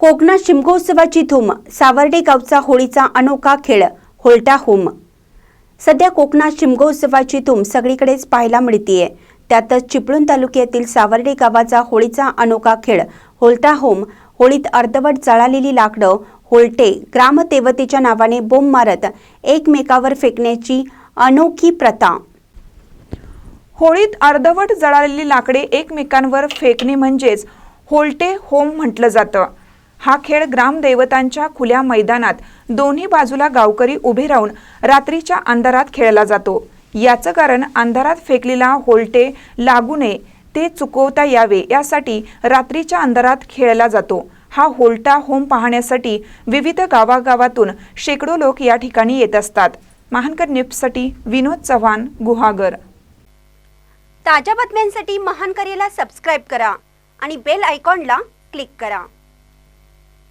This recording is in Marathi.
कोकणात शिमगोत्सवाची धूम सावर्डे गावचा होळीचा अनोखा खेळ होलटा होम. सध्या कोकणात शिमगोत्सवाची धूम सगळीकडेच पाहायला मिळतीये. त्यातच चिपळूण तालुक्यातील सावर्डे गावाचा होळीचा अनोखा खेळ होलटा होम होळीत अर्धवट जळालेली लाकडं होलटे ग्रामदेवतेच्या नावाने बोंब मारत एकमेकावर फेकण्याची अनोखी प्रथा. होळीत अर्धवट जळालेली लाकडे एकमेकांवर फेकणे म्हणजेच होलटे होम म्हटलं जातं. हा खेळ ग्रामदैवतांच्या खुल्या मैदानात दोन्ही बाजूला गावकरी उभे राहून रात्रीच्या अंधारात खेळला जातो. याचं कारण अंधारात फेकलेला होलटे लागू नये ते चुकवता यावे यासाठी रात्रीच्या अंधारात खेळला जातो. हा होलटा होम पाहण्यासाठी विविध गावागावातून शेकडो लोक या ठिकाणी येत असतात. महानकर निफ्टसाठी विनोद चव्हाण गुहागर. ताज्या बातम्यांसाठी महानकरीला सबस्क्राईब करा आणि बेल आयकॉनला क्लिक करा.